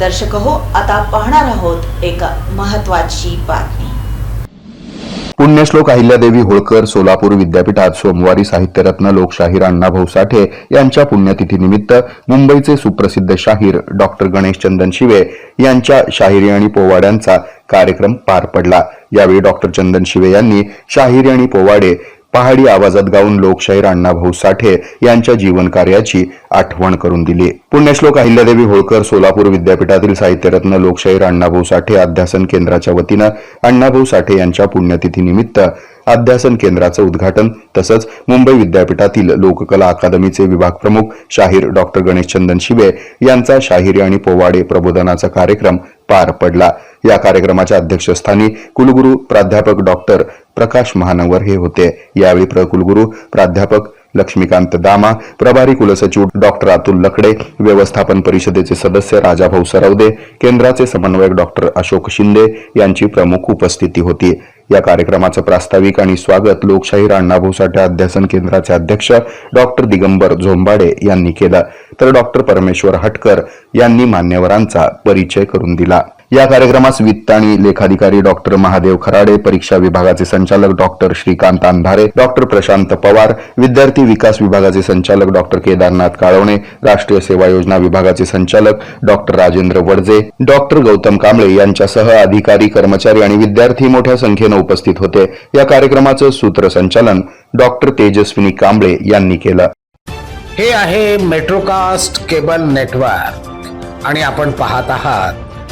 दर्शक हो आता पाहणार आहोत एक महत्वाची बातमी. पुण्यश्लोक अहिल्यादेवी होळकर सोलापूर विद्यापीठात सोमवारी साहित्यरत्न लोकशाहीर अण्णाभाऊ साठे यांच्या पुण्यतिथीनिमित्त मुंबईचे सुप्रसिद्ध शाहीर डॉक्टर गणेशचंदन शिवे यांच्या शाहिरी आणि पोवाड्यांचा कार्यक्रम पार पडला. यावेळी डॉक्टर चंदन शिवे यांनी शाहिरी आणि पोवाडे पहाडी आवाजात गाऊन लोकशाहीर अण्णाभाऊ साठे यांच्या जीवन कार्याची आठवण करून दिली. पुण्यश्लोक अहिल्यादेवी होळकर सोलापूर विद्यापीठातील साहित्यरत्न लोकशाहीर अण्णाभाऊ साठे अध्यासन केंद्राच्या वतीनं अण्णाभाऊ साठे यांच्या पुण्यतिथीनिमित्त अध्यासन केंद्राचं उद्घाटन तसंच मुंबई विद्यापीठातील लोककला अकादमीचे विभाग प्रमुख शाहीर डॉक्टर गणेश चंदन शिवे यांचा शाहिरी आणि पोवाडे प्रबोधनाचा कार्यक्रम पार पडला. या कार्यक्रमाच्या अध्यक्षस्थानी कुलगुरू प्राध्यापक डॉक्टर प्रकाश महानवर हे होते. यावेळी प्रकुलगुरू प्राध्यापक लक्ष्मीकांत दामा प्रभारी कुलसचिव डॉक्टर अतुल लकडे व्यवस्थापन परिषदेचे सदस्य राजाभाऊ सरवदे केंद्राचे समन्वयक डॉक्टर अशोक शिंदे यांची प्रमुख उपस्थिती होती. या कार्यक्रमाचं प्रास्ताविक आणि स्वागत लोकशाहीर अण्णाभाऊ साठे अध्यासन केंद्राचे अध्यक्ष डॉक्टर दिगंबर झोंबाडे यांनी केलं. तर डॉक्टर परमेश्वर हटकर यांनी मान्यवरांचा परिचय करून दिला. या कार्यक्रमास वित्त आणि लेखाधिकारी डॉक्टर महादेव खराडे परीक्षा विभागाचे संचालक डॉक्टर श्रीकांत अंधारे डॉक्टर प्रशांत पवार विद्यार्थी विकास विभागाचे संचालक डॉक्टर केदारनाथ काळवणे राष्ट्रीय सेवा योजना विभागाचे संचालक डॉक्टर राजेंद्र वडजे डॉक्टर गौतम कांबळे यांच्यासह अधिकारी कर्मचारी आणि विद्यार्थी मोठ्या संख्येनं उपस्थित होते. या कार्यक्रमाचं सूत्रसंचालन डॉक्टर तेजस्विनी कांबळे यांनी केलं. हे आहे मेट्रोकास्ट केबल नेटवर्क आणि आपण पाहत आहात